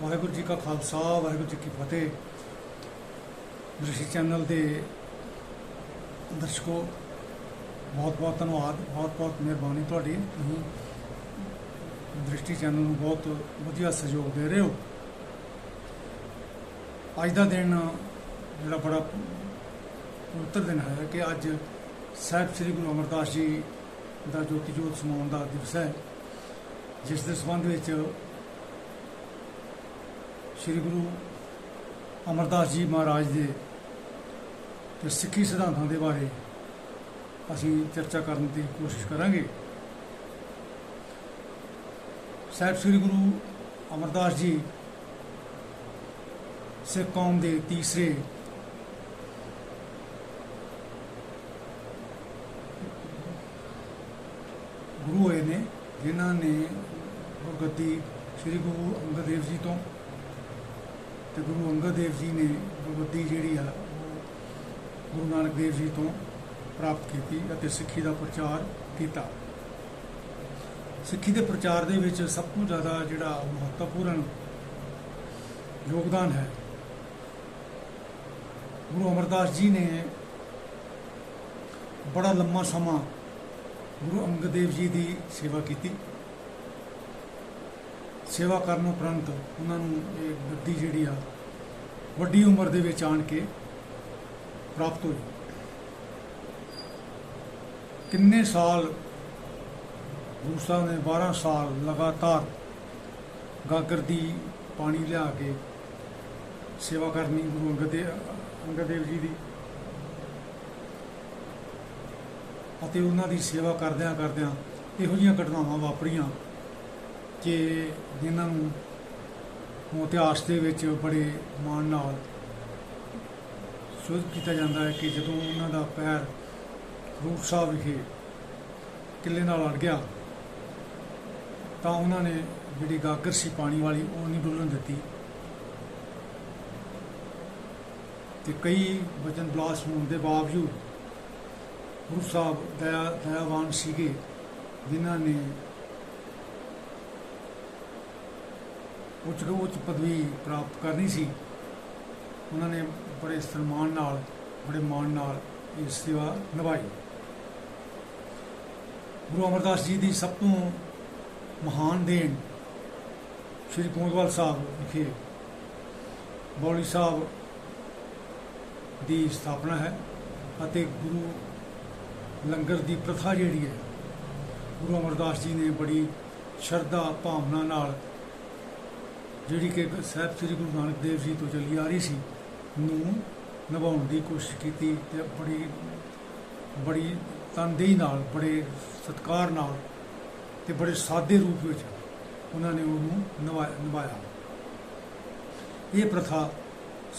ਵਾਹਿਗੁਰੂ ਜੀ ਕਾ ਖਾਲਸਾ, ਵਾਹਿਗੁਰੂ ਜੀ ਕੀ ਫਤਿਹ। ਦ੍ਰਿਸ਼ਟੀ ਚੈਨਲ ਦੇ ਦਰਸ਼ਕੋ, ਬਹੁਤ ਬਹੁਤ ਧੰਨਵਾਦ, ਬਹੁਤ ਬਹੁਤ ਮਿਹਰਬਾਨੀ ਤੁਹਾਡੀ। ਤੁਸੀਂ ਦ੍ਰਿਸ਼ਟੀ ਚੈਨਲ ਨੂੰ ਬਹੁਤ ਵਧੀਆ ਸਹਿਯੋਗ ਦੇ ਰਹੇ ਹੋ। ਅੱਜ ਦਾ ਦਿਨ ਜਿਹੜਾ ਬੜਾ ਪਵਿੱਤਰ ਦਿਨ ਹੈ ਕਿ ਅੱਜ ਸਾਹਿਬ ਸ੍ਰੀ ਗੁਰੂ ਅਮਰਦਾਸ ਜੀ ਦਾ ਜੋਤੀ ਜੋਤ ਸਮਾਉਣ ਦਾ ਦਿਵਸ ਹੈ, ਜਿਸ ਦੇ ਸੰਬੰਧ ਵਿੱਚ ਸ੍ਰੀ ਗੁਰੂ ਅਮਰਦਾਸ ਜੀ ਮਹਾਰਾਜ ਦੇ ਤੇ ਸਿੱਖੀ ਸਿਧਾਂਤਾਂ ਦੇ ਬਾਰੇ ਅਸੀਂ ਚਰਚਾ ਕਰਨ ਦੀ ਕੋਸ਼ਿਸ਼ ਕਰਾਂਗੇ। ਸਾਹਿਬ ਸ੍ਰੀ ਗੁਰੂ ਅਮਰਦਾਸ ਜੀ ਸਿੱਖ ਕੌਮ ਦੇ ਤੀਸਰੇ ਗੁਰੂ ਹੋਏ ਨੇ, ਜਿਨ੍ਹਾਂ ਨੇ ਗੁਰਗੱਦੀ ਸ੍ਰੀ ਗੁਰੂ ਅੰਗਦ ਦੇਵ ਜੀ ਤੋਂ ਤੇ ਗੁਰੂ ਅੰਗਦ ਦੇਵ ਜੀ ਨੇ ਗੁਰਗੱਦੀ ਜਿਹੜੀ ਆ ਉਹ ਗੁਰੂ ਨਾਨਕ ਦੇਵ ਜੀ ਤੋਂ ਪ੍ਰਾਪਤ ਕੀਤੀ ਅਤੇ ਸਿੱਖੀ ਦਾ ਪ੍ਰਚਾਰ ਕੀਤਾ। ਸਿੱਖੀ ਦੇ ਪ੍ਰਚਾਰ ਦੇ ਵਿੱਚ ਸਭ ਤੋਂ ਜ਼ਿਆਦਾ ਜਿਹੜਾ ਮਹੱਤਵਪੂਰਨ ਯੋਗਦਾਨ ਹੈ। ਗੁਰੂ ਅਮਰਦਾਸ ਜੀ ਨੇ ਬੜਾ ਲੰਮਾ ਸਮਾਂ ਗੁਰੂ ਅੰਗਦ ਦੇਵ ਜੀ ਦੀ ਸੇਵਾ ਕੀਤੀ। ਸੇਵਾ ਕਰਨ ਉਪਰੰਤ ਉਹਨਾਂ ਨੂੰ ਇਹ ਗੱਦੀ ਜਿਹੜੀ ਆ ਵੱਡੀ ਉਮਰ ਦੇ ਵਿੱਚ ਆਣ ਕੇ ਪ੍ਰਾਪਤ ਹੋਈ। ਕਿੰਨੇ ਸਾਲ ਗੁਰੂ ਸਾਹਿਬ ਨੇ 12 ਸਾਲ ਲਗਾਤਾਰ ਗਾਗਰ ਦੀ ਪਾਣੀ ਲਿਆ ਕੇ ਸੇਵਾ ਕਰਨੀ ਗੁਰੂ ਅੰਗਦ ਦੇ ਅੰਗਦ ਦੇਵ ਜੀ ਦੀ ਅਤੇ ਉਹਨਾਂ ਦੀ ਸੇਵਾ ਕਰਦਿਆਂ ਕਰਦਿਆਂ ਇਹੋ ਜਿਹੀਆਂ ਘਟਨਾਵਾਂ ਵਾਪਰੀਆਂ ਕਿ ਜਿਨ੍ਹਾਂ ਨੂੰ ਹੁਣ ਇਤਿਹਾਸ ਦੇ ਵਿੱਚ ਬੜੇ ਮਾਣ ਨਾਲ ਸ਼ੋਧ ਕੀਤਾ ਜਾਂਦਾ ਹੈ ਕਿ ਜਦੋਂ ਉਹਨਾਂ ਦਾ ਪੈਰ ਰੂਪ ਸਾਹਿਬ ਵਿਖੇ ਕਿੱਲੇ ਨਾਲ ਅੜ ਗਿਆ, ਤਾਂ ਉਹਨਾਂ ਨੇ ਜਿਹੜੀ ਗਾਗਰ ਸੀ ਪਾਣੀ ਵਾਲੀ, ਉਹ ਨਹੀਂ ਡੁੱਲਣ ਦਿੱਤੀ ਤੇ ਕਈ ਵਚਨ ਬਲਾਸ ਹੋਣ ਦੇ ਬਾਵਜੂਦ ਗੁਰੂ ਸਾਹਿਬ ਦਇਆ ਦਇਆਵਾਨ ਸੀਗੇ, ਜਿਨ੍ਹਾਂ ਨੇ ਉੱਚ ਤੋਂ ਉੱਚ ਪਦਵੀ ਪ੍ਰਾਪਤ ਕਰਨੀ ਸੀ। ਉਹਨਾਂ ਨੇ ਬੜੇ ਸਨਮਾਨ ਨਾਲ, ਬੜੇ ਮਾਣ ਨਾਲ ਇਹ ਸੇਵਾ ਨਿਭਾਈ। ਗੁਰੂ ਅਮਰਦਾਸ ਜੀ ਦੀ ਸਭ ਤੋਂ ਮਹਾਨ ਦੇਣ ਸ਼੍ਰੀ ਕੋਤਵਾਲ ਸਾਹਿਬ ਵਿਖੇ ਬੌਲੀ ਸਾਹਿਬ ਦੀ ਸਥਾਪਨਾ ਹੈ ਅਤੇ ਗੁਰੂ ਲੰਗਰ ਦੀ ਪ੍ਰਥਾ ਜਿਹੜੀ ਹੈ, ਗੁਰੂ ਅਮਰਦਾਸ ਜੀ ਨੇ ਬੜੀ ਸ਼ਰਧਾ, ਭਾਵਨਾ ਨਾਲ ਜਿਹੜੀ ਕਿ ਸਾਹਿਬ ਸ੍ਰੀ ਗੁਰੂ ਨਾਨਕ ਦੇਵ ਜੀ ਤੋਂ ਚੱਲੀ ਆ ਰਹੀ ਸੀ, ਨੂੰ ਨਿਭਾਉਣ ਦੀ ਕੋਸ਼ਿਸ਼ ਕੀਤੀ ਤੇ ਬੜੀ ਬੜੀ ਤਨਦੇਹੀ ਨਾਲ, ਬੜੇ ਸਤਿਕਾਰ ਨਾਲ ਤੇ ਬੜੇ ਸਾਦੇ ਰੂਪ ਵਿੱਚ ਉਹਨਾਂ ਨੇ ਉਹਨੂੰ ਨਿਭਾਇਆ ਨਿਭਾਇਆ। ਇਹ ਪ੍ਰਥਾ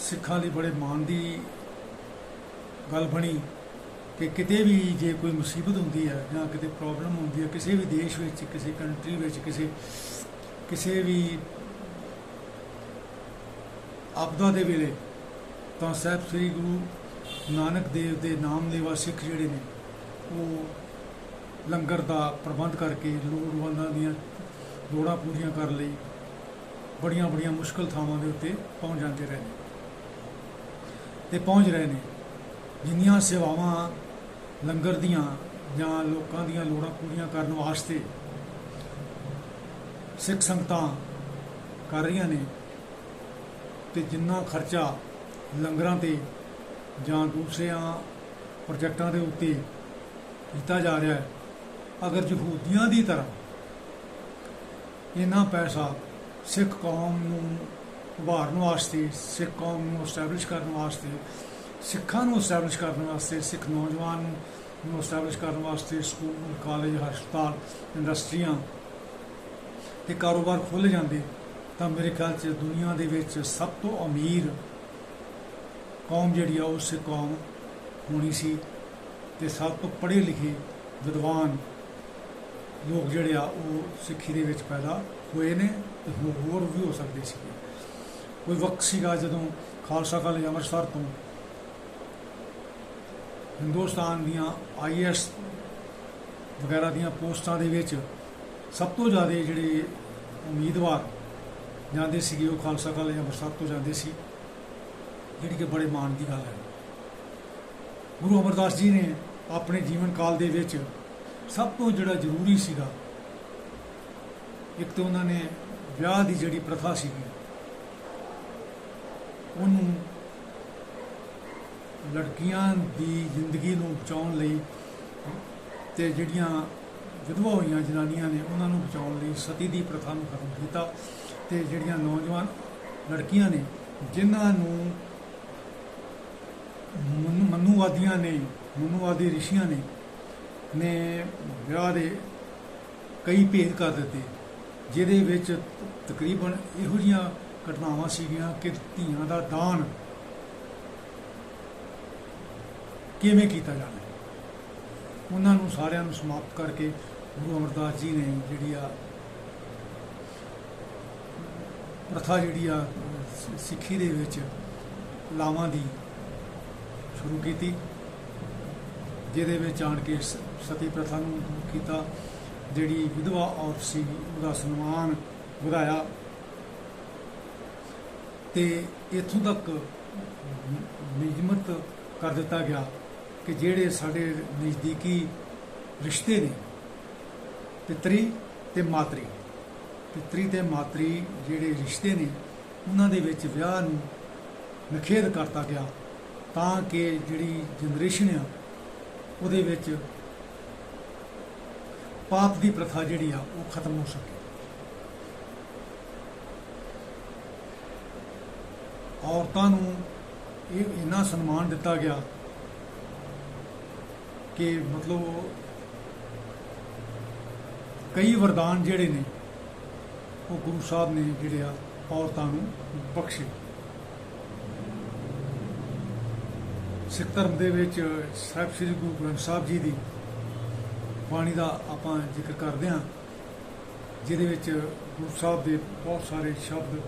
ਸਿੱਖਾਂ ਲਈ ਬੜੇ ਮਾਣ ਦੀ ਗੱਲ ਬਣੀ ਕਿ ਕਿਤੇ ਵੀ ਜੇ ਕੋਈ ਮੁਸੀਬਤ ਹੁੰਦੀ ਹੈ ਜਾਂ ਕਿਤੇ ਪ੍ਰੋਬਲਮ ਹੁੰਦੀ ਹੈ, ਕਿਸੇ ਵੀ ਦੇਸ਼ ਵਿੱਚ, ਕਿਸੇ ਕੰਟਰੀ ਵਿੱਚ, ਕਿਸੇ ਕਿਸੇ ਵੀ ਆਪਦਾ ਦੇ ਵੇਲੇ ਤਾਂ ਸਾਹਿਬ ਸ੍ਰੀ ਗੁਰੂ ਨਾਨਕ ਦੇਵ ਦੇ ਨਾਮ ਲੈਵਾ ਸਿੱਖ ਜਿਹੜੇ ਨੇ, ਉਹ ਲੰਗਰ ਦਾ ਪ੍ਰਬੰਧ ਕਰਕੇ ਲੋੜਵੰਦਾਂ ਦੀਆਂ ਲੋੜਾਂ ਪੂਰੀਆਂ ਕਰਨ ਲਈ ਬੜੀਆਂ ਬੜੀਆਂ ਮੁਸ਼ਕਲ ਥਾਵਾਂ ਦੇ ਉੱਤੇ ਪਹੁੰਚ ਜਾਂਦੇ ਰਹੇ ਨੇ। ਤੇ ਪਹੁੰਚ ਰਹੇ ਨੇ। ਜਿੰਨੀਆਂ ਸੇਵਾਵਾਂ ਲੰਗਰ ਦੀਆਂ ਜਾਂ ਲੋਕਾਂ ਦੀਆਂ ਲੋੜਾਂ ਪੂਰੀਆਂ ਕਰਨ ਵਾਸਤੇ ਸਿੱਖ ਸੰਗਤਾਂ ਕਰ ਰਹੀਆਂ ਨੇ ਤੇ ਜਿੰਨਾ ਖਰਚਾ ਲੰਗਰਾਂ ਤੇ ਜਾਂ ਦੂਸਰਿਆਂ ਪ੍ਰੋਜੈਕਟਾਂ ਦੇ ਉੱਤੇ ਕੀਤਾ ਜਾ ਰਿਹਾ ਹੈ, ਅਗਰ ਯਹੂਦੀਆਂ ਦੀ ਤਰ੍ਹਾਂ ਇਹਨਾਂ ਪੈਸਾ ਸਿੱਖ ਕੌਮ ਨੂੰ ਉਭਾਰਨ ਵਾਸਤੇ, ਸਿੱਖ ਕੌਮ ਨੂੰ ਐਸਟੈਬਲਿਸ਼ ਕਰਨ ਵਾਸਤੇ, ਸਿੱਖਾਂ ਨੂੰ ਐਸਟੈਬਲਿਸ਼ ਕਰਨ ਵਾਸਤੇ, ਸਿੱਖ ਨੌਜਵਾਨ ਨੂੰ ਐਸਟੈਬਲਿਸ਼ ਕਰਨ ਵਾਸਤੇ ਸਕੂਲ ਕਾਲਜ ਹਸਪਤਾਲ, ਇੰਡਸਟਰੀਆਂ ਤੇ ਕਾਰੋਬਾਰ ਖੁੱਲ ਜਾਂਦੇ ਤਾਂ ਮੇਰੇ ਖਿਆਲ 'ਚ ਦੁਨੀਆ ਦੇ ਵਿੱਚ ਸਭ ਤੋਂ ਅਮੀਰ ਕੌਮ ਜਿਹੜੀ ਆ ਉਹ ਸਿੱਖ ਕੌਮ ਹੋਣੀ ਸੀ ਤੇ ਸਭ ਤੋਂ ਪੜ੍ਹੇ ਲਿਖੇ ਵਿਦਵਾਨ ਲੋਕ ਜਿਹੜੇ ਆ, ਉਹ ਸਿੱਖੀ ਦੇ ਵਿੱਚ ਪੈਦਾ ਹੋਏ ਨੇ ਤੇ ਹੋ- ਹੋਰ ਵੀ ਹੋ ਸਕਦੇ ਸੀ। ਕੋਈ ਵਕਤ ਸੀਗਾ ਜਦੋਂ ਖਾਲਸਾ ਕਾਲਜ ਅੰਮ੍ਰਿਤਸਰ ਤੋਂ ਹਿੰਦੁਸਤਾਨ ਦੀਆਂ ਆਈਐਸ ਵਗੈਰਾ ਦੀਆਂ ਪੋਸਟਾਂ ਦੇ ਵਿੱਚ ਸਭ ਤੋਂ ਜ਼ਿਆਦਾ ਜਿਹੜੇ ਉਮੀਦਵਾਰ ਜਾਂਦੇ ਸੀਗੇ, ਉਹ ਖਾਲਸਾ ਕਾਲਜ ਅੰਮ੍ਰਿਤਸਰ ਤੋਂ ਜਾਂਦੇ ਸੀ। ਜਿਹੜੀ ਕਿ ਬੜੇ ਮਾਣ ਦੀ ਗੱਲ ਹੈ। ਗੁਰੂ ਅਮਰਦਾਸ ਜੀ ਨੇ ਆਪਣੇ ਜੀਵਨ ਕਾਲ ਦੇ ਵਿੱਚ ਸਭ ਤੋਂ ਜਿਹੜਾ ਜ਼ਰੂਰੀ ਸੀਗਾ, ਇੱਕ ਤਾਂ ਉਹਨਾਂ ਨੇ ਵਿਆਹ ਦੀ ਜਿਹੜੀ ਪ੍ਰਥਾ ਸੀਗੀ, ਉਹਨੂੰ ਲੜਕੀਆਂ ਦੀ ਜ਼ਿੰਦਗੀ ਨੂੰ ਬਚਾਉਣ ਲਈ ਤੇ ਜਿਹੜੀਆਂ ਵਿਧਵਾ ਹੋਈਆਂ ਜਨਾਨੀਆਂ ਨੇ, ਉਹਨਾਂ ਨੂੰ ਬਚਾਉਣ ਲਈ ਸਤੀ ਦੀ ਪ੍ਰਥਾ ਨੂੰ ਖਤਮ ਕੀਤਾ। ਤੇ ਜਿਹੜੀਆਂ ਨੌਜਵਾਨ ਲੜਕੀਆਂ ਨੇ, ਜਿਨ੍ਹਾਂ ਨੂੰ ਮਨ- ਮਨੂਵਾਦੀਆਂ ਨੇ, ਮਨੂਵਾਦੀ ਰਿਸ਼ੀਆਂ ਨੇ ਨੇ ਵਿਆਹ ਦੇ ਕਈ ਭੇਦ ਕਰ ਦਿੱਤੇ, ਜਿਹਦੇ ਵਿੱਚ ਤਕਰੀਬਨ ਇਹੋ ਜਿਹੀਆਂ ਘਟਨਾਵਾਂ ਸੀਗੀਆਂ ਕਿ ਧੀਆਂ ਦਾ ਦਾਨ ਕਿਵੇਂ ਕੀਤਾ ਜਾਣਾ ਉਹਨਾਂ ਨੂੰ ਸਾਰਿਆਂ ਨੂੰ ਸਮਾਪਤ ਕਰਕੇ ਗੁਰੂ ਅਮਰਦਾਸ ਜੀ ਨੇ ਜਿਹੜੀ ਆ ਪ੍ਰਥਾ ਜਿਹੜੀ ਆ ਸਿੱਖੀ ਦੇ ਵਿੱਚ ਲਾਵਾਂ ਦੀ ਸ਼ੁਰੂ ਕੀਤੀ, ਜਿਹਦੇ ਵਿੱਚ ਆਣ ਕੇ ਸ- ਸਤੀ ਪ੍ਰਥਾ ਨੂੰ ਕੀਤਾ, ਜਿਹੜੀ ਵਿਧਵਾ ਔਰਤ ਸੀ, ਉਹਦਾ ਸਨਮਾਨ ਵਧਾਇਆ। ਤੇ ਇਥੋਂ ਤੱਕ ਨਿਯਮਤ ਕਰ ਦਿੱਤਾ ਗਿਆ ਕਿ ਜਿਹੜੇ ਸਾਡੇ ਨਜ਼ਦੀਕੀ ਰਿਸ਼ਤੇ ਨੇ, ਪਿਤਰੀ ਤੇ ਮਾਤਰੀ ਪਿਤਰੀ ਤੇ ਮਾਤਰੀ ਜਿਹੜੇ ਰਿਸ਼ਤੇ ਨੇ, ਉਹਨਾਂ ਦੇ ਵਿੱਚ ਵਿਆਹ ਨੂੰ ਨਖੇਧ ਕਰਤਾ ਗਿਆ ਤਾਂ ਕਿ ਜਿਹੜੀ ਜਨਰੇਸ਼ਨ ਆ, ਉਹਦੇ ਵਿੱਚ ਪਾਪ ਦੀ ਪ੍ਰਥਾ ਜਿਹੜੀ ਆ, ਉਹ ਖਤਮ ਹੋ ਸਕੇ। ਔਰਤਾਂ ਨੂੰ ਇਹ ਇੰਨਾ ਸਨਮਾਨ ਦਿੱਤਾ ਗਿਆ ਕਿ ਮਤਲਬ ਕਈ ਵਰਦਾਨ ਜਿਹੜੇ ਨੇ ਉਹ ਗੁਰੂ ਸਾਹਿਬ ਨੇ ਜਿਹੜੇ ਆ ਔਰਤਾਂ ਨੂੰ ਬਖਸ਼ੇ। ਸਿੱਖ ਧਰਮ ਦੇ ਵਿੱਚ ਸਾਹਿਬ ਸ੍ਰੀ ਗੁਰੂ ਗ੍ਰੰਥ ਸਾਹਿਬ ਜੀ ਦੀ ਬਾਣੀ ਦਾ ਆਪਾਂ ਜ਼ਿਕਰ ਕਰਦੇ ਹਾਂ, ਜਿਹਦੇ ਵਿੱਚ ਗੁਰੂ ਸਾਹਿਬ ਦੇ ਬਹੁਤ ਸਾਰੇ ਸ਼ਬਦ,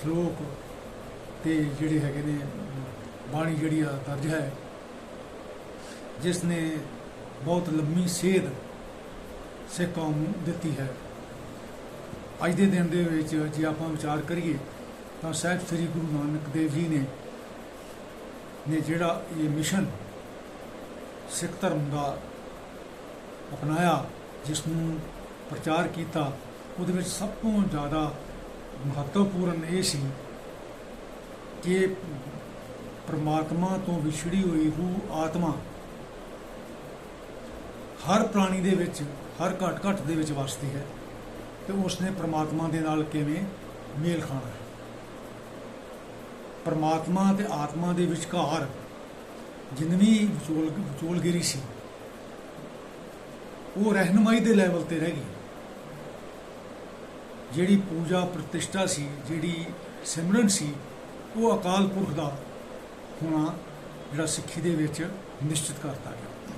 ਸ਼ਲੋਕ ਤੇ ਜਿਹੜੇ ਹੈਗੇ ਨੇ, ਬਾਣੀ ਜਿਹੜੀ ਆ ਦਰਜ ਹੈ, ਜਿਸ ਨੇ ਬਹੁਤ ਲੰਮੀ ਸੇਧ ਸਿੱਖ ਕੌਮ ਨੂੰ ਦਿੱਤੀ ਹੈ। ਅੱਜ ਦੇ ਦਿਨ ਦੇ ਵਿੱਚ ਜੇ ਆਪਾਂ ਵਿਚਾਰ ਕਰੀਏ, ਤਾਂ ਸਾਹਿਬ ਸ੍ਰੀ ਗੁਰੂ ਨਾਨਕ ਦੇਵ ਜੀ ਨੇ ਨੇ ਜਿਹੜਾ ਇਹ ਮਿਸ਼ਨ ਸਿੱਖ ਧਰਮ ਦਾ ਅਪਣਾਇਆ, ਜਿਸ ਨੂੰ ਪ੍ਰਚਾਰ ਕੀਤਾ, ਉਹਦੇ ਵਿੱਚ ਸਭ ਤੋਂ ਜ਼ਿਆਦਾ ਮਹੱਤਵਪੂਰਨ ਇਹ ਸੀ ਕਿ ਪਰਮਾਤਮਾ ਤੋਂ ਵਿਛੜੀ ਹੋਈ ਰੂਹ ਆਤਮਾ ਹਰ ਪ੍ਰਾਣੀ ਦੇ ਵਿੱਚ, ਹਰ ਘਟ ਘਟ ਦੇ ਵਿੱਚ ਵਸਦੀ ਹੈ। ਤੇ ਉਸਨੇ ਪ੍ਰਮਾਤਮਾ ਦੇ ਨਾਲ ਕਿਵੇਂ ਮੇਲ ਖਾਣਾ ਹੈ? ਪ੍ਰਮਾਤਮਾ ਤੇ ਆਤਮਾ ਦੇ ਵਿਚਕਾਰ ਜਿੰਨੀ ਵਿਚੋਲ ਵਿਚੋਲਗਿਰੀ ਸੀ, ਉਹ ਰਹਿਨਮਾਈ ਦੇ ਲੈਵਲ ਤੇ ਰਹਿ ਗਈ। ਜਿਹੜੀ ਪੂਜਾ ਪ੍ਰਤਿਸ਼ਠਾ ਸੀ, ਜਿਹੜੀ ਸਿਮਰਨ ਸੀ, ਉਹ ਅਕਾਲ ਪੁਰਖ ਦਾ ਹੋਣਾ ਜਿਹੜਾ ਸਿੱਖੀ ਦੇ ਵਿੱਚ ਨਿਸ਼ਚਿਤ ਕਰਤਾ ਗਿਆ।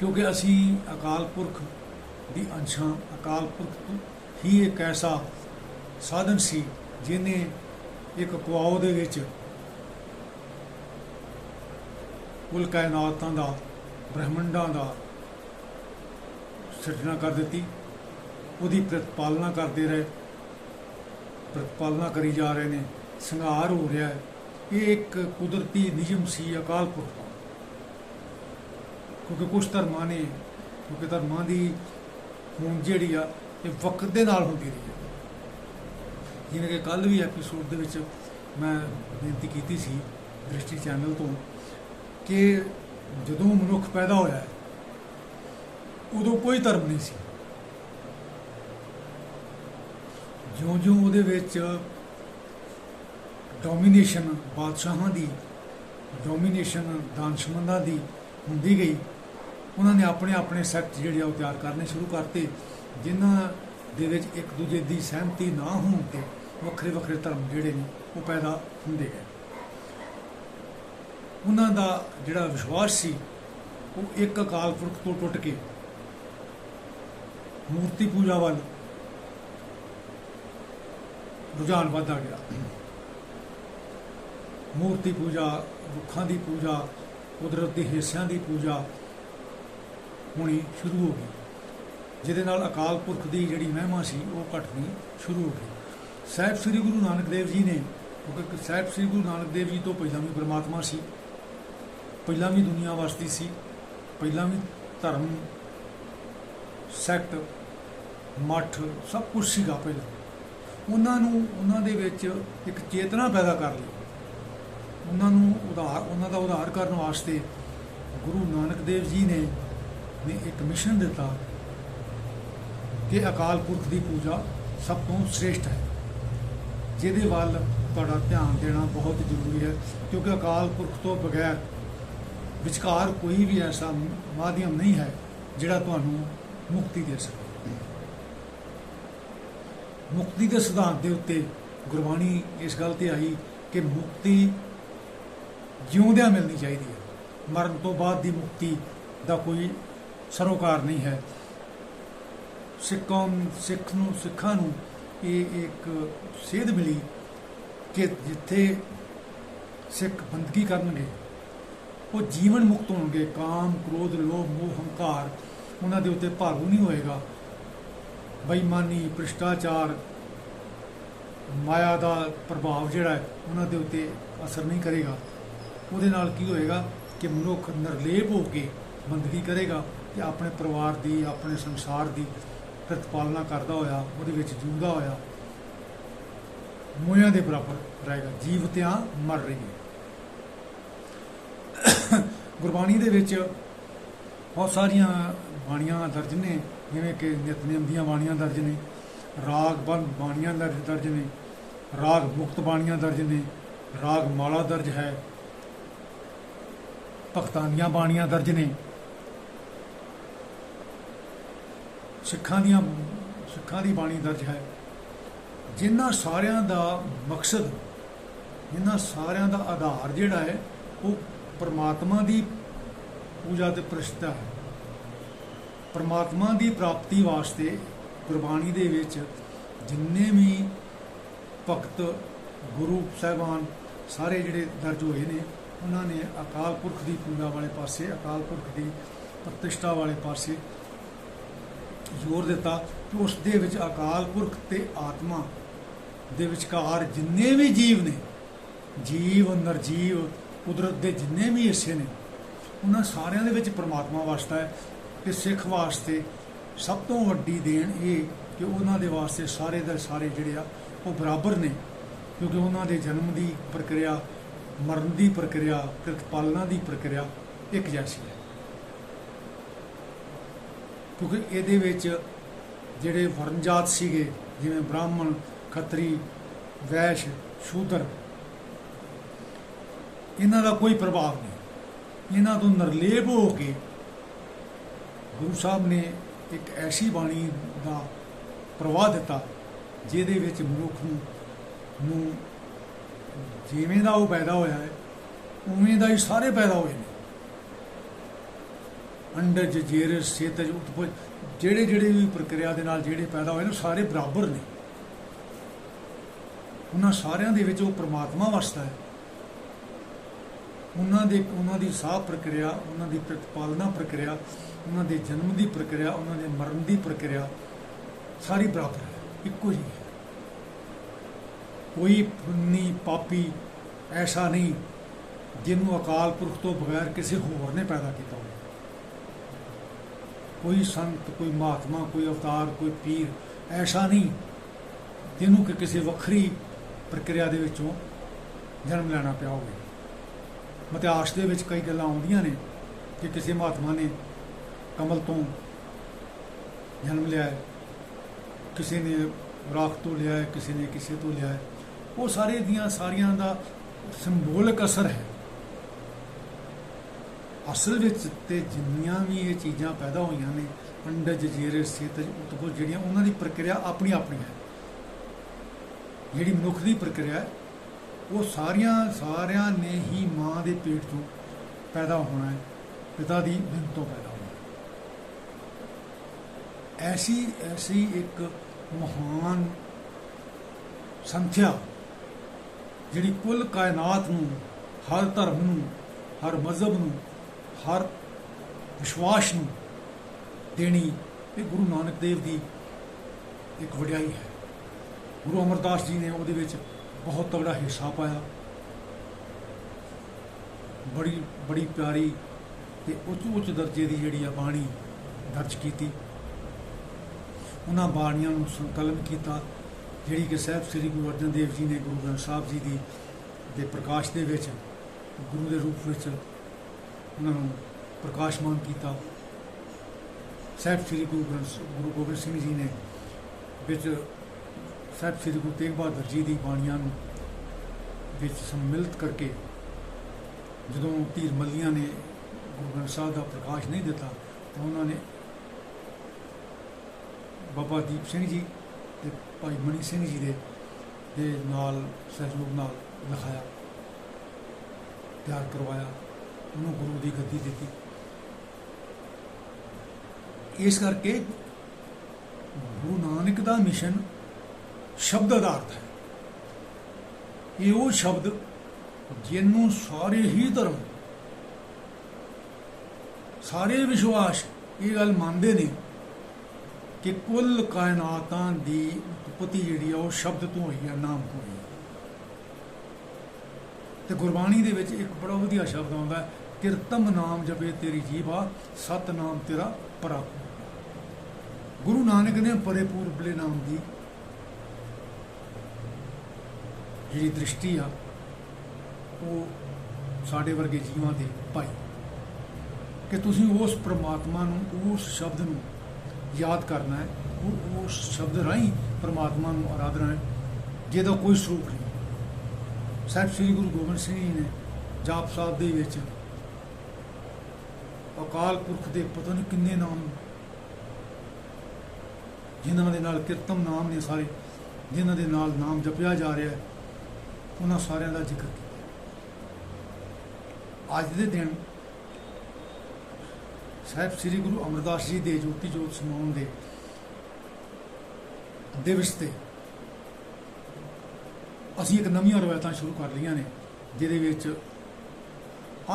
ਕਿਉਂਕਿ ਅਸੀਂ ਅਕਾਲ ਪੁਰਖ ਦੀ ਅੰਸ਼ਾਂ ਅਕਾਲ ਪੁਰਖ ਹੀ ਇੱਕ ਐਸਾ ਸਾਧਨ ਸੀ ਜਿਨੇ ਇੱਕ ਕੁਆਓ ਦੇ ਵਿੱਚ ਕੁੱਲ ਕਾਇਨਾਤਾਂ ਦਾ, ਬ੍ਰਹਿਮੰਡਾਂ ਦਾ ਸਿਰਜਣਾ ਕਰ ਦਿੱਤੀ। ਉਹਦੀ ਪ੍ਰਤਪਾਲਨਾ ਕਰਦੇ ਰਹੇ। ਪ੍ਰਤਪਾਲਨਾ ਕਰੀ ਜਾ ਰਹੇ ਨੇ। ਸੰਘਾਰ ਹੋ ਰਿਹਾ ਹੈ। ਇਹ ਇੱਕ ਕੁਦਰਤੀ ਨਿਯਮ ਸੀ ਅਕਾਲ ਪੁਰਖ ਕਿਉਂਕਿ ਕੁਝ ਧਰਮਾਂ ਨੇ, ਕਿਉਂਕਿ ਧਰਮਾਂ ਦੀ ਹੁਣ ਜਿਹੜੀ ਆ, ਇਹ ਵਕਤ ਦੇ ਨਾਲ ਹੁੰਦੀ ਰਹੀ ਹੈ ਜਿਵੇਂ ਕਿ ਕੱਲ ਵੀ ਐਪੀਸੋਡ ਦੇ ਵਿੱਚ ਮੈਂ ਬੇਨਤੀ ਕੀਤੀ ਸੀ ਦ੍ਰਿਸ਼ਟੀ ਚੈਨਲ ਤੋਂ ਕਿ ਜਦੋਂ ਮਨੁੱਖ ਪੈਦਾ ਹੋਇਆ, ਉਦੋਂ ਕੋਈ ਧਰਮ ਨਹੀਂ ਸੀ। ਜਿਉਂ-ਜਿਉਂ ਉਹਦੇ ਵਿੱਚ ਡੋਮੀਨੇਸ਼ਨ ਬਾਦਸ਼ਾਹਾਂ ਦੀ ਡੋਮੀਨੇਸ਼ਨ ਦਾਨਸ਼ਮੰਦਾਂ ਦੀ ਹੁੰਦੀ ਗਈ ਉਹਨਾਂ ਨੇ ਆਪਣੇ ਆਪਣੇ ਸੈਕਟ ਜਿਹੜੇ ਆ ਉਹ ਤਿਆਰ ਕਰਨੇ ਸ਼ੁਰੂ ਕਰਤੇ, ਜਿਨ੍ਹਾਂ ਦੇ ਵਿੱਚ ਇੱਕ ਦੂਜੇ ਦੀ ਸਹਿਮਤੀ ਨਾ ਹੋਣ ਤੇ ਵੱਖਰੇ ਵੱਖਰੇ ਧਰਮ ਜਿਹੜੇ ਨੇ ਉਹ ਪੈਦਾ ਹੁੰਦੇ ਗਏ। ਉਹਨਾਂ ਦਾ ਜਿਹੜਾ ਵਿਸ਼ਵਾਸ ਸੀ, ਉਹ ਇੱਕ ਅਕਾਲ ਪੁਰਖ ਤੋਂ ਟੁੱਟ ਕੇ ਮੂਰਤੀ ਪੂਜਾ ਵੱਲ ਰੁਝਾਨ ਵੱਧਦਾ ਗਿਆ। ਮੂਰਤੀ ਪੂਜਾ, ਰੁੱਖਾਂ ਦੀ ਪੂਜਾ, ਕੁਦਰਤ ਦੇ ਹਿੱਸਿਆਂ ਦੀ ਪੂਜਾ ਹੋਣੀ ਸ਼ੁਰੂ ਹੋ ਗਈ। ਜਿਹਦੇ ਨਾਲ ਅਕਾਲ ਪੁਰਖ ਦੀ ਜਿਹੜੀ ਮਹਿਮਾ ਸੀ, ਉਹ ਘਟਣੀ ਸ਼ੁਰੂ ਹੋ ਗਈ। ਸਾਹਿਬ ਸ੍ਰੀ ਗੁਰੂ ਨਾਨਕ ਦੇਵ ਜੀ ਨੇ, ਕਿਉਂਕਿ ਸਾਹਿਬ ਸ੍ਰੀ ਗੁਰੂ ਨਾਨਕ ਦੇਵ ਜੀ ਤੋਂ ਪਹਿਲਾਂ ਵੀ ਪ੍ਰਮਾਤਮਾ ਸੀ, ਪਹਿਲਾਂ ਵੀ ਦੁਨੀਆ ਵਸਦੀ ਸੀ, ਪਹਿਲਾਂ ਵੀ ਧਰਮ, ਸੈਕਟ, ਮੱਠ, ਸਭ ਕੁਝ ਸੀਗਾ ਪਹਿਲਾਂ। ਉਹਨਾਂ ਨੂੰ, ਉਹਨਾਂ ਦੇ ਵਿੱਚ ਇੱਕ ਚੇਤਨਾ ਪੈਦਾ ਕਰ ਲਈ। ਉਹਨਾਂ ਨੂੰ ਉਧਾਰ, ਉਹਨਾਂ ਦਾ ਉਧਾਰ ਕਰਨ ਵਾਸਤੇ ਗੁਰੂ ਨਾਨਕ ਦੇਵ ਜੀ ਨੇ ਨੇ ਇੱਕ ਮਿਸ਼ਨ ਦਿੱਤਾ ਕਿ ਅਕਾਲ ਪੁਰਖ ਦੀ ਪੂਜਾ ਸਭ ਤੋਂ ਸ੍ਰੇਸ਼ਟ ਹੈ। ਜਿਹਦੇ ਵੱਲ ਤੁਹਾਡਾ ਧਿਆਨ ਦੇਣਾ ਬਹੁਤ ਜ਼ਰੂਰੀ ਹੈ, ਕਿਉਂਕਿ ਅਕਾਲ ਪੁਰਖ ਤੋਂ ਬਗੈਰ ਵਿਚਕਾਰ ਕੋਈ ਵੀ ਐਸਾ ਮਾਧਿਅਮ ਨਹੀਂ ਹੈ ਜਿਹੜਾ ਤੁਹਾਨੂੰ ਮੁਕਤੀ ਦੇ ਸਕੇ। ਮੁਕਤੀ ਦੇ ਸਿਧਾਂਤ ਦੇ ਉੱਤੇ ਗੁਰਬਾਣੀ ਇਸ ਗੱਲ ਤੇ ਆਈ ਕਿ ਮੁਕਤੀ ਜਿਉਂਦਿਆਂ ਮਿਲਣੀ ਚਾਹੀਦੀ ਹੈ। ਮਰਨ ਤੋਂ ਬਾਅਦ ਦੀ ਮੁਕਤੀ ਦਾ ਕੋਈ ਸਰੋਕਾਰ ਨਹੀਂ ਹੈ। ਸਿੱਖਾਂ ਸਿੱਖ ਨੂੰ, ਸਿੱਖਾਂ ਨੂੰ ਇਹ ਇੱਕ ਸੇਧ ਮਿਲੀ ਕਿ ਜਿੱਥੇ ਸਿੱਖ ਬੰਦਗੀ ਕਰਨਗੇ, ਉਹ ਜੀਵਨ ਮੁਕਤ ਹੋਣਗੇ। ਕਾਮ, ਕ੍ਰੋਧ, ਲੋਭ, ਮੋਹ, ਹੰਕਾਰ ਉਹਨਾਂ ਦੇ ਉੱਤੇ ਭਾਰੂ ਨਹੀਂ ਹੋਏਗਾ। ਬੇਈਮਾਨੀ, ਭ੍ਰਿਸ਼ਟਾਚਾਰ, ਮਾਇਆ ਦਾ ਪ੍ਰਭਾਵ ਜਿਹੜਾ ਹੈ, ਉਹਨਾਂ ਦੇ ਉੱਤੇ ਅਸਰ ਨਹੀਂ ਕਰੇਗਾ। ਉਹਦੇ ਨਾਲ ਕੀ ਹੋਏਗਾ ਕਿ ਮਨੁੱਖ ਨਿਰਲੇਪ ਹੋ ਕੇ ਬੰਦਗੀ ਕਰੇਗਾ। ਤੇ ਆਪਣੇ ਪਰਿਵਾਰ ਦੀ, ਆਪਣੇ ਸੰਸਾਰ ਦੀ ਪ੍ਰਤਪਾਲਨਾ ਕਰਦਾ ਹੋਇਆ, ਉਹਦੇ ਵਿੱਚ ਜੂਦਾ ਹੋਇਆ ਮੋਇਆਂ ਦੇ ਬਰਾਬਰ ਰਹੇਗਾ। ਜੀਵ ਜੀਵਤਿਆਂ ਮਰ ਰਹੀ ਹੈ। ਗੁਰਬਾਣੀ ਦੇ ਵਿੱਚ ਬਹੁਤ ਸਾਰੀਆਂ ਬਾਣੀਆਂ ਦਰਜ ਨੇ, ਜਿਵੇਂ ਕਿ ਨਿਤਨੇਮ ਦੀਆਂ ਬਾਣੀਆਂ ਦਰਜ ਨੇ, ਰਾਗ ਬੰਦ ਬਾਣੀਆਂ ਦਰਜ ਦਰਜ ਨੇ, ਰਾਗ ਮੁਕਤ ਬਾਣੀਆਂ ਦਰਜ ਨੇ, ਰਾਗ ਮਾਲਾ ਦਰਜ ਹੈ ਭਗਤਾਂ ਦੀਆਂ ਬਾਣੀਆਂ ਦਰਜ ਨੇ। ਸਿੱਖਾਂ ਦੀਆਂ ਸਿੱਖਾਂ ਦੀ ਬਾਣੀ ਦਰਜ ਹੈ। ਜਿਨ੍ਹਾਂ ਸਾਰਿਆਂ ਦਾ ਮਕਸਦ ਇਹਨਾਂ ਸਾਰਿਆਂ ਦਾ ਆਧਾਰ ਜਿਹੜਾ ਹੈ, ਉਹ ਪਰਮਾਤਮਾ ਦੀ ਪੂਜਾ ਤੇ ਪ੍ਰਸ਼ਟਾ ਹੈ। ਪਰਮਾਤਮਾ ਦੀ ਪ੍ਰਾਪਤੀ ਵਾਸਤੇ ਗੁਰਬਾਣੀ ਦੇ ਵਿੱਚ ਜਿੰਨੇ ਵੀ ਭਗਤ, ਗੁਰੂ ਸਾਹਿਬਾਨ ਸਾਰੇ ਜਿਹੜੇ ਦਰਜ ਹੋਏ ਨੇ, ਉਹਨਾਂ ਨੇ ਅਕਾਲ ਪੁਰਖ ਦੀ ਪੂਜਾ ਵਾਲੇ ਪਾਸੇ, ਅਕਾਲ ਪੁਰਖ ਦੀ ਪ੍ਰਤਿਸ਼ਠਾ ਵਾਲੇ ਪਾਸੇ ਜ਼ੋਰ ਦਿੱਤਾ ਕਿ ਉਸ ਦੇ ਵਿੱਚ ਅਕਾਲ ਪੁਰਖ ਤੇ ਆਤਮਾ ਦੇ ਵਿਚਕਾਰ ਜਿੰਨੇ ਵੀ ਜੀਵ ਨੇ, ਜੀਵ, ਨਰਜੀਵ, ਕੁਦਰਤ ਦੇ ਜਿੰਨੇ ਵੀ ਹਿੱਸੇ ਨੇ, ਉਹਨਾਂ ਸਾਰਿਆਂ ਦੇ ਵਿੱਚ ਪਰਮਾਤਮਾ ਵਾਸਤਾ ਹੈ ਤੇ ਸਿੱਖ ਵਾਸਤੇ ਸਭ ਤੋਂ ਵੱਡੀ ਦੇਣ ਇਹ ਕਿ ਉਹਨਾਂ ਦੇ ਵਾਸਤੇ ਸਾਰੇ ਦੇ ਸਾਰੇ ਜਿਹੜੇ ਆ, ਉਹ ਬਰਾਬਰ ਨੇ, ਕਿਉਂਕਿ ਉਹਨਾਂ ਦੇ ਜਨਮ ਦੀ ਪ੍ਰਕਿਰਿਆ, ਮਰਨ ਦੀ ਪ੍ਰਕਿਰਿਆ ਕਿਰਤ ਪਾਲਣਾ ਦੀ ਪ੍ਰਕਿਰਿਆ ਇੱਕ ਜੈਸੀ ਹੈ। ਕਿਉਂਕਿ ਇਹਦੇ ਵਿੱਚ ਜਿਹੜੇ ਵਰਨਜਾਤ ਸੀਗੇ, ਜਿਵੇਂ ਬ੍ਰਾਹਮਣ, ਖੱਤਰੀ, ਵੈਸ਼, ਸ਼ੂਦਰ, ਇਹਨਾਂ ਦਾ ਕੋਈ ਪ੍ਰਭਾਵ ਨਹੀਂ। ਇਹਨਾਂ ਤੋਂ ਨਿਰਲੇਪ ਹੋ ਕੇ ਗੁਰੂ ਸਾਹਿਬ ਨੇ ਇੱਕ ਐਸੀ ਬਾਣੀ ਦਾ ਪ੍ਰਵਾਹ ਦਿੱਤਾ, ਜਿਹਦੇ ਵਿੱਚ ਮਨੁੱਖ ਨੂੰ ਨੂੰ ਜਿਵੇਂ ਦਾ ਉਹ ਪੈਦਾ ਹੋਇਆ ਹੈ, ਉਵੇਂ ਦਾ ਹੀ ਸਾਰੇ ਪੈਦਾ ਹੋਏ ਨੇ। ਅੰਡਜ ਜੇਰਜ ਸੇਤਜ ਉਤਪਜ ਜਿਹੜੇ ਜਿਹੜੇ ਵੀ ਪ੍ਰਕਿਰਿਆ ਦੇ ਨਾਲ ਜਿਹੜੇ ਪੈਦਾ ਹੋਏ ਨੇ ਸਾਰੇ ਬਰਾਬਰ ਨੇ। ਉਹਨਾਂ ਸਾਰਿਆਂ ਦੇ ਵਿੱਚ ਉਹ ਪ੍ਰਮਾਤਮਾ ਵਸਦਾ ਹੈ। ਉਹਨਾਂ ਦੇ, ਉਹਨਾਂ ਦੀ ਸਾਹ ਪ੍ਰਕਿਰਿਆ, ਉਹਨਾਂ ਦੀ ਪ੍ਰਤਪਾਲਨਾ ਪ੍ਰਕਿਰਿਆ, ਉਹਨਾਂ ਦੇ ਜਨਮ ਦੀ ਪ੍ਰਕਿਰਿਆ, ਉਹਨਾਂ ਦੇ ਮਰਨ ਦੀ ਪ੍ਰਕਿਰਿਆ, ਸਾਰੀ ਬਰਾਬਰ ਹੈ, ਇੱਕੋ ਜਿਹੀ ਹੈ। ਕੋਈ ਪੁੰਨੀ ਪਾਪੀ ਐਸਾ ਨਹੀਂ ਜਿਹਨੂੰ ਅਕਾਲ ਪੁਰਖ ਤੋਂ ਬਗੈਰ ਕਿਸੇ ਹੋਰ ਨੇ ਪੈਦਾ ਕੀਤਾ ਹੋਵੇ। ਕੋਈ ਸੰਤ, ਕੋਈ ਮਹਾਤਮਾ, ਕੋਈ ਅਵਤਾਰ, ਕੋਈ ਪੀਰ, ਐਸਾ ਨਹੀਂ ਜਿਹਨੂੰ ਕਿ ਕਿਸੇ ਵੱਖਰੀ ਪ੍ਰਕਿਰਿਆ ਦੇ ਵਿੱਚੋਂ ਜਨਮ ਲੈਣਾ ਪਿਆ ਹੋਵੇ। ਮਤਿਆਸ਼ ਦੇ ਵਿੱਚ ਕਈ ਗੱਲਾਂ ਆਉਂਦੀਆਂ ਨੇ ਕਿ ਕਿਸੇ ਮਹਾਤਮਾ ਨੇ ਕਮਲ ਤੋਂ ਜਨਮ ਲਿਆ ਕਿਸੇ ਨੇ ਰਾਖ ਤੋਂ ਲਿਆ ਕਿਸੇ ਨੇ ਕਿਸੇ ਤੋਂ ਲਿਆ ਉਹ ਸਾਰੇ ਦੀਆਂ ਸਾਰੀਆਂ ਦਾ ਸਿੰਬੋਲਿਕ ਅਸਰ ਹੈ। ਅਸਲ ਵਿੱਚ ਤੇ ਜਿੰਨੀਆਂ ਵੀ ਇਹ ਚੀਜ਼ਾਂ ਪੈਦਾ ਹੋਈਆਂ ਨੇ ਅੰਡਜ ਜੀਰੇ ਸੇਤਜ ਉਤਪੋ ਜਿਹੜੀਆਂ ਉਹਨਾਂ ਦੀ ਪ੍ਰਕਿਰਿਆ ਆਪਣੀ ਆਪਣੀ ਹੈ। ਜਿਹੜੀ ਮਨੁੱਖ ਦੀ ਪ੍ਰਕਿਰਿਆ ਉਹ ਸਾਰੀਆਂ ਸਾਰਿਆਂ ਨੇ ਹੀ ਮਾਂ ਦੇ ਪੇਟ ਤੋਂ ਪੈਦਾ ਹੋਣਾ ਹੈ, ਪਿਤਾ ਦੀ ਬਿੰਦ ਤੋਂ ਪੈਦਾ ਹੋਣਾ ਐਸੀ ਐਸੀ ਇੱਕ ਮਹਾਨ ਸੰਖਿਆ ਜਿਹੜੀ ਕੁੱਲ ਕਾਇਨਾਤ ਨੂੰ, ਹਰ ਧਰਮ ਨੂੰ, ਹਰ ਮਜ਼ਹਬ ਨੂੰ ਹਰ ਵਿਸ਼ਵਾਸ ਨੂੰ ਦੇਣੀ ਇਹ ਗੁਰੂ ਨਾਨਕ ਦੇਵ ਦੀ ਇੱਕ ਵਡਿਆਈ ਹੈ। ਗੁਰੂ ਅਮਰਦਾਸ ਜੀ ਨੇ ਉਹਦੇ ਵਿੱਚ ਬਹੁਤ ਤਗੜਾ ਹਿੱਸਾ ਪਾਇਆ। ਬੜੀ ਬੜੀ ਪਿਆਰੀ ਤੇ ਉੱਚ ਉੱਚ ਦਰਜੇ ਦੀ ਜਿਹੜੀ ਆ ਬਾਣੀ ਦਰਜ ਕੀਤੀ। ਉਹਨਾਂ ਬਾਣੀਆਂ ਨੂੰ ਸੰਕਲਨ ਕੀਤਾ। ਜਿਹੜੀ ਕਿ ਸਾਹਿਬ ਸ੍ਰੀ ਗੁਰੂ ਅਰਜਨ ਦੇਵ ਜੀ ਨੇ ਗੁਰੂ ਗ੍ਰੰਥ ਸਾਹਿਬ ਜੀ ਦੀ ਦੇ ਪ੍ਰਕਾਸ਼ ਦੇ ਵਿੱਚ ਗੁਰੂ ਦੇ ਰੂਪ ਵਿੱਚ ਉਹਨਾਂ ਨੂੰ ਪ੍ਰਕਾਸ਼ਮਾਨ ਕੀਤਾ। ਸਾਹਿਬ ਸ੍ਰੀ ਗੁਰੂ ਗ੍ਰੰਥ ਗੁਰੂ ਗੋਬਿੰਦ ਸਿੰਘ ਜੀ ਨੇ ਵਿੱਚ ਸਾਹਿਬ ਸ੍ਰੀ ਗੁਰੂ ਤੇਗ ਬਹਾਦਰ ਜੀ ਦੀ ਬਾਣੀਆਂ ਨੂੰ ਵਿੱਚ ਸੰਮਿਲਿਤ ਕਰਕੇ ਜਦੋਂ ਧੀਰ ਮੱਲੀਆਂ ਨੇ ਗੁਰੂ ਗ੍ਰੰਥ ਸਾਹਿਬ ਦਾ ਪ੍ਰਕਾਸ਼ ਨਹੀਂ ਦਿੱਤਾ, ਤਾਂ ਉਹਨਾਂ ਨੇ ਬਾਬਾ ਦੀਪ ਸਿੰਘ ਜੀ ਤੇ ਭਾਈ ਮਨੀ ਸਿੰਘ ਜੀ ਦੇ ਦੇ ਨਾਲ, ਸਹਿਯੋਗ ਨਾਲ ਲਿਖਾਇਆ, ਤਿਆਰ ਕਰਵਾਇਆ। ਉਹਨੂੰ ਗੁਰੂ ਦੀ ਗੱਦੀ ਦਿੱਤੀ। ਇਸ ਕਰਕੇ ਗੁਰੂ ਨਾਨਕ ਦਾ ਮਿਸ਼ਨ ਸ਼ਬਦ ਆਧਾਰਿਤ ਹੈ। ਇਹ ਉਹ ਸ਼ਬਦ ਜਿਹਨੂੰ ਸਾਰੇ ਹੀ ਧਰਮ, ਸਾਰੇ ਵਿਸ਼ਵਾਸ ਇਹ ਗੱਲ ਮੰਨਦੇ ਨੇ ਕਿ ਕੁੱਲ ਕਾਇਨਾਤਾਂ ਦੀ ਉਤਪਤੀ ਜਿਹੜੀ ਆ ਉਹ ਸ਼ਬਦ ਤੋਂ ਹੋਈ ਆ, ਨਾਮ ਤੋਂ ਹੋਈ ਆ। ਤੇ ਗੁਰਬਾਣੀ ਦੇ ਵਿੱਚ ਇੱਕ ਬੜਾ ਵਧੀਆ ਸ਼ਬਦ ਆਉਂਦਾ ਕਿਰਤਮ ਨਾਮ ਜਪੇ ਤੇਰੀ ਜੀਵਾ ਸਤ ਨਾਮ ਤੇਰਾ ਪਰਾਪੂ ਗੁਰੂ ਨਾਨਕ ਨੇ ਪਰਿਪੂਰਬਲੇ ਨਾਮ ਦੀ ਜਿਹੜੀ ਦ੍ਰਿਸ਼ਟੀ ਆ, ਉਹ ਸਾਡੇ ਵਰਗੇ ਜੀਵਾਂ ਦੇ ਪਾਈ। ਕਿ ਤੁਸੀਂ ਉਸ ਪ੍ਰਮਾਤਮਾ ਨੂੰ, ਉਸ ਸ਼ਬਦ ਨੂੰ ਯਾਦ ਕਰਨਾ ਹੈ, ਉਹ ਉਸ ਸ਼ਬਦ ਰਾਹੀਂ ਪ੍ਰਮਾਤਮਾ ਨੂੰ ਆਰਾਧਨਾ ਹੈ, ਜਿਹਦਾ ਕੋਈ ਸਰੂਪ ਨਹੀਂ। ਸਾਹਿਬ ਸ੍ਰੀ ਗੁਰੂ ਗੋਬਿੰਦ ਸਿੰਘ ਜੀ ਨੇ ਜਾਪ ਸਾਹਿਬ ਦੇ ਵਿੱਚ ਅਕਾਲ ਪੁਰਖ ਦੇ ਪਤਾ ਨਹੀਂ ਕਿੰਨੇ ਨਾਮ ਜਿਨ੍ਹਾਂ ਦੇ ਨਾਲ ਕੀਰਤਨ ਨਾਮ ਨੇ ਸਾਰੇ, ਜਿਨ੍ਹਾਂ ਦੇ ਨਾਲ ਨਾਮ ਜਪਿਆ ਜਾ ਰਿਹਾ ਹੈ, ਉਹਨਾਂ ਸਾਰਿਆਂ ਦਾ ਜ਼ਿਕਰ ਕੀਤਾ। ਅੱਜ ਦੇ ਦਿਨ ਸਾਹਿਬ ਸ੍ਰੀ ਗੁਰੂ ਅਮਰਦਾਸ ਜੀ ਦੇ ਜੋਤੀ ਜੋਤ ਸਮਾਉਣ ਦੇ ਦਿਵਸ ਤੇ ਅਸੀਂ ਇੱਕ ਨਵੀਆਂ ਰਵਾਇਤਾਂ ਸ਼ੁਰੂ ਕਰ ਲਈਆਂ ਨੇ, ਜਿਹਦੇ ਵਿੱਚ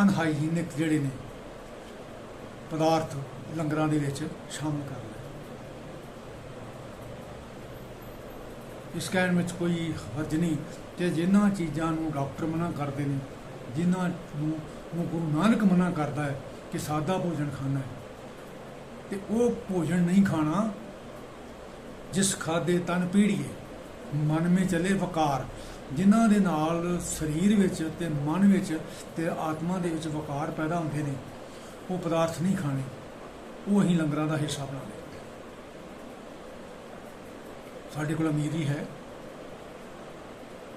ਅਨਹਾਈਜੀਨਿਕ ਜਿਹੜੇ ਨੇ ਪਦਾਰਥ ਲੰਗਰਾਂ ਦੇ ਵਿੱਚ ਸ਼ਾਮਲ ਕਰ ਲਏ। ਇਸ ਕਹਿਣ ਵਿੱਚ ਕੋਈ ਹਰਜ ਨਹੀਂ ਕਿ ਜਿਨ੍ਹਾਂ ਚੀਜ਼ਾਂ ਨੂੰ ਡਾਕਟਰ ਮਨਾ ਕਰਦੇ ਨੇ, ਜਿਨ੍ਹਾਂ ਨੂੰ ਨੂੰ ਗੁਰੂ ਨਾਨਕ ਮਨਾ ਕਰਦਾ ਹੈ ਕਿ ਸਾਦਾ ਭੋਜਨ ਖਾਣਾ ਹੈ, ਤੇ ਉਹ ਭੋਜਨ ਨਹੀਂ ਖਾਣਾ ਜਿਸ ਖਾਦੇ ਤਨ ਪੀੜੀਏ, ਮਨ ਵਿੱਚ ਚਲੇ ਵਕਾਰ ਜਿਨ੍ਹਾਂ ਦੇ ਨਾਲ ਸਰੀਰ ਵਿੱਚ ਤੇ ਮਨ ਵਿੱਚ ਤੇ ਆਤਮਾ ਦੇ ਵਿੱਚ ਵਕਾਰ ਪੈਦਾ ਹੁੰਦੇ ਨੇ, ਉਹ ਪਦਾਰਥ ਨਹੀਂ ਖਾਣੇ। ਉਹ ਅਸੀਂ ਲੰਗਰਾਂ ਦਾ ਹਿੱਸਾ ਬਣਾ ਲਏ ਸਾਡੇ ਕੋਲ ਅਮੀਰੀ ਹੈ।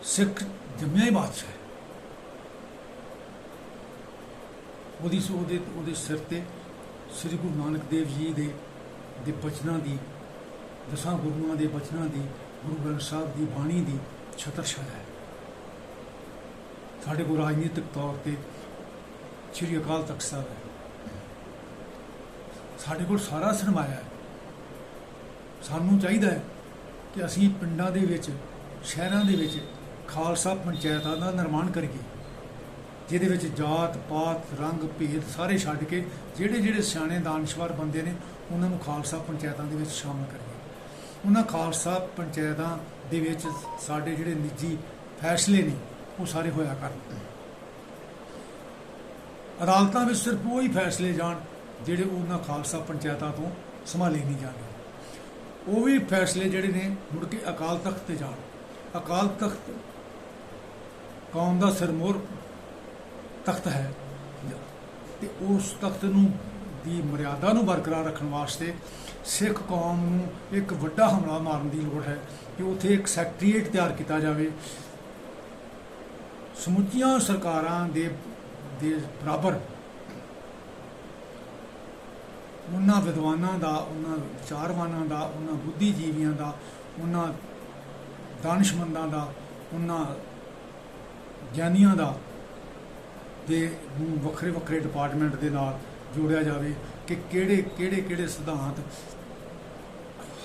ਸਿੱਖ ਜੰਮਿਆ ਹੀ ਬਾਦਸ਼ਾਹ ਹੈ। ਉਹਦੀ ਉਹਦੇ ਉਹਦੇ ਸਿਰ ਤੇ ਸ੍ਰੀ ਗੁਰੂ ਨਾਨਕ ਦੇਵ ਜੀ ਦੇ ਦੇ ਬਚਨਾਂ ਦੀ, ਦਸਾਂ ਗੁਰੂਆਂ ਦੇ ਬਚਨਾਂ ਦੀ, ਗੁਰੂ ਗ੍ਰੰਥ ਸਾਹਿਬ ਦੀ ਬਾਣੀ ਦੀ ਛਤਰ ਛਾਇਆ ਹੈ। ਸਾਡੇ ਕੋਲ ਰਾਜਨੀਤਿਕ ਤੌਰ ਤੇ ਸ੍ਰੀ ਅਕਾਲ ਤਖਤ ਸਾਹਿਬ ਹੈ। ਸਾਡੇ ਕੋਲ ਸਾਰਾ ਸਰਮਾਇਆ ਹੈ। ਸਾਨੂੰ ਚਾਹੀਦਾ ਹੈ ਕਿ ਅਸੀਂ ਪਿੰਡਾਂ ਦੇ ਵਿੱਚ, ਸ਼ਹਿਰਾਂ ਦੇ ਵਿੱਚ ਖਾਲਸਾ ਪੰਚਾਇਤਾਂ ਦਾ ਨਿਰਮਾਣ ਕਰੀਏ, ਜਿਹਦੇ ਵਿੱਚ ਜਾਤ, ਪਾਤ, ਰੰਗ, ਭੇਦ ਸਾਰੇ ਛੱਡ ਕੇ ਜਿਹੜੇ ਜਿਹੜੇ ਸਿਆਣੇ ਦਾਨਸ਼ਵਰ ਬੰਦੇ ਨੇ, ਉਹਨਾਂ ਨੂੰ ਖਾਲਸਾ ਪੰਚਾਇਤਾਂ ਦੇ ਵਿੱਚ ਸ਼ਾਮਲ ਕਰੀਏ। ਉਹਨਾਂ ਖਾਲਸਾ ਪੰਚਾਇਤਾਂ ਦੇ ਵਿੱਚ ਸਾਡੇ ਜਿਹੜੇ ਨਿੱਜੀ ਫੈਸਲੇ ਨੇ, ਉਹ ਸਾਰੇ ਹੋਇਆ ਕਰਨ। ਅਦਾਲਤਾਂ ਵਿੱਚ ਸਿਰਫ ਉਹ ਹੀ ਫੈਸਲੇ ਜਾਣ ਜਿਹੜੇ ਉਹਨਾਂ ਖਾਲਸਾ ਪੰਚਾਇਤਾਂ ਤੋਂ ਸੰਭਾਲੇ ਨਹੀਂ ਜਾਂਦੇ ਉਹ ਵੀ ਫੈਸਲੇ ਜਿਹੜੇ ਨੇ ਮੁੜ ਕੇ ਅਕਾਲ ਤਖਤ ਤੇ ਜਾਣ। ਅਕਾਲ ਤਖਤ ਕੌਮ ਦਾ ਸਿਰਮੋਰ ਤਖਤ ਹੈ। ਤੇ ਉਸ ਤਖਤ ਨੂੰ ਦੀ ਮਰਿਆਦਾ ਨੂੰ ਬਰਕਰਾਰ ਰੱਖਣ ਵਾਸਤੇ ਸਿੱਖ ਕੌਮ ਨੂੰ ਇੱਕ ਵੱਡਾ ਹਮਲਾ ਮਾਰਨ ਦੀ ਲੋੜ ਹੈ ਕਿ ਉੱਥੇ ਇੱਕ ਸੈਕਟਰੀਏਟ ਤਿਆਰ ਕੀਤਾ ਜਾਵੇ। ਸਮੁੱਚੀਆਂ ਸਰਕਾਰਾਂ ਦੇ ਦੇ ਬਰਾਬਰ ਉਹਨਾਂ ਵਿਦਵਾਨਾਂ ਦਾ, ਉਹਨਾਂ ਵਿਚਾਰਵਾਨਾਂ ਦਾ, ਉਹਨਾਂ ਬੁੱਧੀਜੀਵੀਆਂ ਦਾ, ਉਹਨਾਂ ਦਾਨਿਸ਼ਮੰਦਾਂ ਦਾ, ਉਹਨਾਂ ਗਿਆਨੀਆਂ ਦਾ ਦੇ ਨੂੰ ਵੱਖਰੇ ਵੱਖਰੇ ਡਿਪਾਰਟਮੈਂਟ ਦੇ ਨਾਲ ਜੋੜਿਆ ਜਾਵੇ ਕਿ ਕਿਹੜੇ ਕਿਹੜੇ ਕਿਹੜੇ ਸਿਧਾਂਤ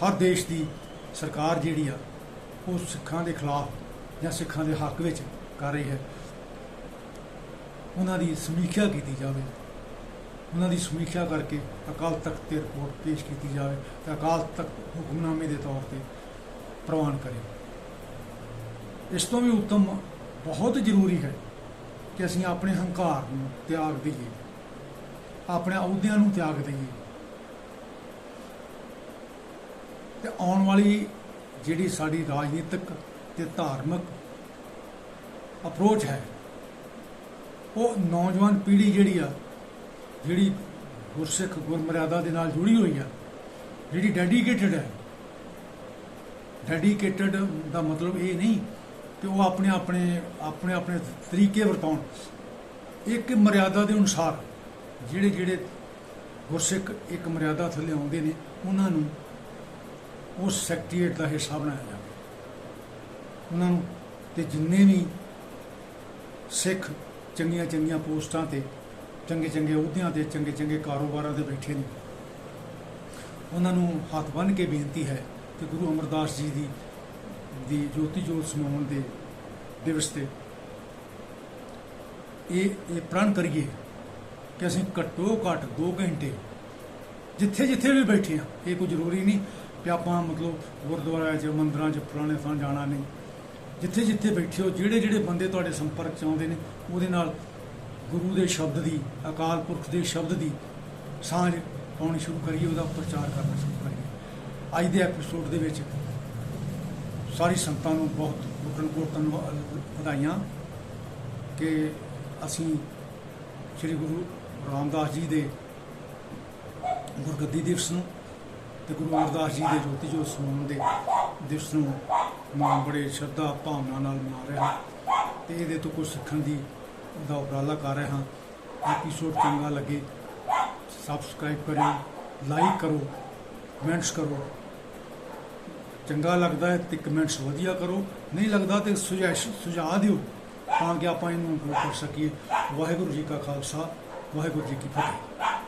ਹਰ ਦੇਸ਼ ਦੀ ਸਰਕਾਰ ਜਿਹੜੀ ਆ, ਉਹ ਸਿੱਖਾਂ ਦੇ ਖਿਲਾਫ ਜਾਂ ਸਿੱਖਾਂ ਦੇ ਹੱਕ ਵਿੱਚ ਕਰ ਰਹੀ ਹੈ। ਉਹਨਾਂ ਦੀ ਸਮੀਖਿਆ ਕੀਤੀ ਜਾਵੇ। ਉਹਨਾਂ ਦੀ ਸਮੀਖਿਆ ਕਰਕੇ ਅਕਾਲ ਤਖਤ ਤੇ ਰਿਪੋਰਟ ਪੇਸ਼ ਕੀਤੀ ਜਾਵੇ ਤੇ ਅਕਾਲ ਤਖਤ ਹੁਕਮਨਾਮੇ ਦੇ ਤੌਰ ਤੇ ਪ੍ਰਵਾਨ ਕਰੇ। ਇਸ ਤੋਂ ਵੀ ਉੱਤਮ ਬਹੁਤ ਜ਼ਰੂਰੀ ਹੈ ਕਿ ਅਸੀਂ ਆਪਣੇ ਹੰਕਾਰ ਨੂੰ ਤਿਆਗ ਦਈਏ। ਆਪਣੇ ਅਹੁਦਿਆਂ ਨੂੰ ਤਿਆਗ ਦਈਏ। ਤੇ ਆਉਣ ਵਾਲੀ ਜਿਹੜੀ ਸਾਡੀ ਰਾਜਨੀਤਿਕ ਤੇ ਧਾਰਮਿਕ ਅਪਰੋਚ ਹੈ, ਉਹ ਨੌਜਵਾਨ ਪੀੜ੍ਹੀ ਜਿਹੜੀ ਆ, ਜਿਹੜੀ ਗੁਰਸਿੱਖ ਗੁਰਮਰਿਆਦਾ ਦੇ ਨਾਲ ਜੁੜੀ ਹੋਈ ਆ, ਜਿਹੜੀ ਡੈਡੀਕੇਟਡ ਹੈ ਡੈਡੀਕੇਟਿਡ ਦਾ ਮਤਲਬ ਇਹ ਨਹੀਂ ਕਿ ਉਹ ਆਪਣੇ ਆਪਣੇ ਆਪਣੇ ਆਪਣੇ ਤਰੀਕੇ ਵਰਤਾਉਣ। ਇੱਕ ਮਰਿਆਦਾ ਦੇ ਅਨੁਸਾਰ ਜਿਹੜੇ ਜਿਹੜੇ ਗੁਰਸਿੱਖ ਇੱਕ ਮਰਿਆਦਾ ਥੱਲੇ ਆਉਂਦੇ ਨੇ, ਉਹਨਾਂ ਨੂੰ ਉਸ ਸੈਕਟਰੀਏਟ ਦਾ ਹਿੱਸਾ ਬਣਾਇਆ ਜਾਵੇ। ਉਹਨਾਂ ਨੂੰ ਤੇ ਜਿੰਨੇ ਵੀ ਸਿੱਖ ਚੰਗੀਆਂ ਚੰਗੀਆਂ ਪੋਸਟਾਂ ਤੇ, ਚੰਗੇ ਚੰਗੇ ਅਹੁਦਿਆਂ ਤੇ, ਚੰਗੇ ਚੰਗੇ ਕਾਰੋਬਾਰਾਂ ਤੇ ਬੈਠੇ ਨੇ, ਉਹਨਾਂ ਨੂੰ ਹੱਥ ਬੰਨ੍ਹ ਕੇ ਬੇਨਤੀ ਹੈ ਕਿ ਗੁਰੂ ਅਮਰਦਾਸ ਜੀ ਦੀ ਦੀ ਜੋਤੀ ਜੋਤ ਸਮਾਉਣ ਦੇ ਦਿਵਸ ਤੇ ਇਹ ਇਹ ਪ੍ਰਣ ਕਰੀਏ। ਕਿ ਅਸੀਂ ਘੱਟੋ ਘੱਟ 2 ਘੰਟੇ ਜਿੱਥੇ ਜਿੱਥੇ ਵੀ ਬੈਠੇ ਆ, ਇਹ ਕੋਈ ਜ਼ਰੂਰੀ ਨਹੀਂ ਕਿ ਆਪਾਂ ਮਤਲਬ ਗੁਰਦੁਆਰਾ 'ਚ, ਮੰਦਰਾਂ 'ਚ ਪੁਰਾਣੇ ਥਾਂ ਜਾਣਾ ਨਹੀਂ। ਜਿੱਥੇ ਜਿੱਥੇ ਬੈਠੇ ਹੋ, ਜਿਹੜੇ ਜਿਹੜੇ ਬੰਦੇ ਤੁਹਾਡੇ ਸੰਪਰਕ 'ਚ ਆਉਂਦੇ ਨੇ, ਉਹਦੇ ਨਾਲ ਗੁਰੂ ਦੇ ਸ਼ਬਦ ਦੀ, ਅਕਾਲ ਪੁਰਖ ਦੇ ਸ਼ਬਦ ਦੀ ਸਾਂਝ ਪਾਉਣੀ ਸ਼ੁਰੂ ਕਰੀਏ, ਉਹਦਾ ਪ੍ਰਚਾਰ ਕਰਨਾ ਸ਼ੁਰੂ ਕਰੀਏ। ਅੱਜ ਦੇ ਐਪੀਸੋਡ ਦੇ ਵਿੱਚ ਸਾਰੀ ਸੰਗਤਾਂ ਨੂੰ ਬਹੁਤ ਲੁਕਣ ਕੋਟਨ ਵਧਾਈਆਂ ਕਿ ਅਸੀਂ ਸ੍ਰੀ ਗੁਰੂ ਰਾਮਦਾਸ ਜੀ ਦੇ ਗੁਰਗੱਦੀ ਦਿਵਸ ਨੂੰ ਤੇ ਗੁਰੂ ਅਮਰਦਾਸ ਜੀ ਦੇ ਜੋਤੀ ਜੋਤ ਸਮਾਉਣ ਦੇ ਦਿਵਸ ਨੂੰ ਮੈਂ ਬੜੇ ਸ਼ਰਧਾ ਭਾਵਨਾ ਨਾਲ ਮਨਾ ਰਿਹਾ ਹਾਂ ਤੇ ਇਹਦੇ ਤੋਂ ਕੁਝ ਸਿੱਖਣ ਦੀ ਦਾ ਉਪਰਾਲਾ ਕਰ ਰਿਹਾ ਹਾਂ। ਐਪੀਸੋਡ ਚੰਗਾ ਲੱਗੇ ਸਬਸਕ੍ਰਾਈਬ ਕਰਿਓ ਲਾਈਕ ਕਰੋ ਕਮੈਂਟਸ ਕਰੋ। ਚੰਗਾ ਲੱਗਦਾ ਹੈ ਤੇ ਕਮੈਂਟਸ ਵਧੀਆ ਕਰੋ, ਨਹੀਂ ਲੱਗਦਾ ਤੇ ਸੁਝਾਅ ਸੁਝਾਅ ਦਿਓ ਤਾਂ ਕਿ ਆਪਾਂ ਇਹਨੂੰ ਇੰਪਰੂਵ ਕਰ ਸਕੀਏ। ਵਾਹਿਗੁਰੂ ਜੀ ਕਾ ਖਾਲਸਾ ਵਾਹਿਗੁਰੂ ਜੀ ਕੀ ਫਤਿਹ